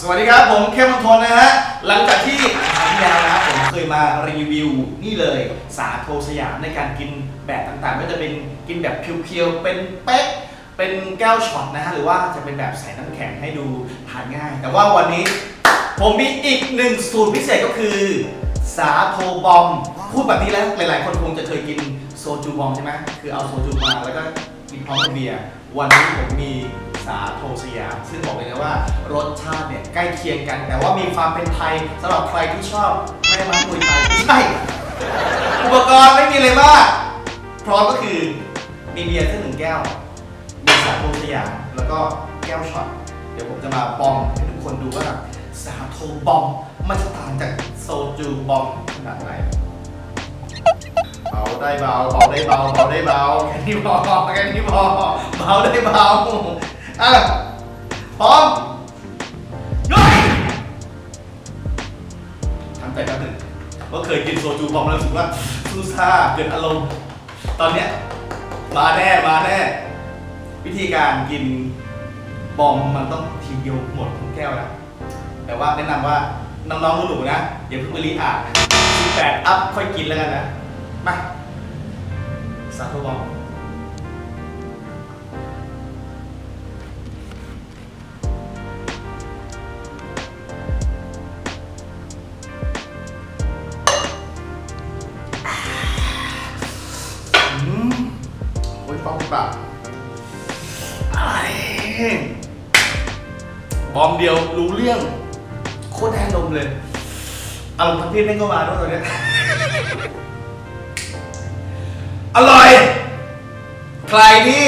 สวัสดีครับผมเข้มมนทนนะฮะ หลังจากที่ครั้งที่แล้วนะครับผมเคยมารีวิวนี่เลย สาโทสยามในการกินแบบต่างๆ ไม่ว่าจะเป็นกินแบบเพียวๆ เป็นเป๊ก เป็นแก้วช็อตนะฮะ หรือว่าจะเป็นแบบใส่น้ำแข็งให้ดูทานง่าย แต่ว่าวันนี้ผมมีอีกหนึ่งสูตรพิเศษก็คือ สาโทบอม พูดแบบนี้แล้วหลายๆ คนคงจะเคยกินโซจูบอมใช่ไหมคือเอาโซจูมาแล้วก็กินพร้อมกับเบียร์วันนี้ผมมี สาโทสยามซึ่งบอกเลยนะว่ารสชาติเนี่ยใกล้เคียงกัน แต่ว่ามีความเป็นไทยสำหรับใครที่ชอบแม่ไม้มวยไทยไม่ใช่อุปกรณ์ไม่มีอะไรมากพร้อมก็คือมีเบียร์แค่หนึ่งแก้วมีสาโทสยามแล้วก็แก้วช็อตเดี๋ยวผมจะมาบอมให้ทุกคนดูว่าสาโทบอมมันจะต่างจากโซจูบอมขนาดไหนเบาได้เบาเบาได้เบาเบาได้เบาแค่นี้พอแค่นี้พอเบาได้เบา อะพร้อมลุยทำใจแป๊บหนึงว่าเคยกินโซจูบอมแล้วรู้สึกว่าซูซ่าเกิดอารมณ์ตอนเนี้ยมาแน่มาแน่ วิธีการกินบอมมันต้องทีเดียวหมดทุกแก้วนะแต่ว่าแนะนำว่าน้องๆหนูๆนะอย่าเพิ่งไปรีอ่าน18อัพค่อยกินแล้วกันนะมาสาธุบอม อ้ยฟองปากอ้ายบอมเดียวรู้เรื่อง โคตรแท้ลมเลยอารมณ์ทั้งพี่แม่งก็มาด้วยตอนเนี้ยอร่อย ใครที่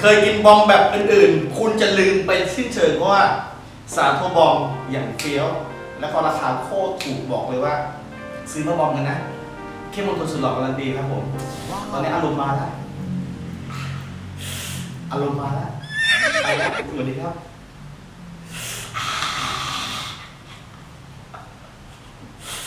เคยกินบอมแบบอื่นๆ คุณจะลืมไปสิ้นเชิงเพราะว่า สาโทบอมอย่างเฟี้ยว และก็ราคาโคตรถูกบอกเลยว่า ซื้อมาบอมกันนะ เข้มมนทนสุดหล่อการันตีครับผม ตอนนี้อารมณ์มาแล้ว อารมณ์มาแล้วไปแล้วสวัสดีครับ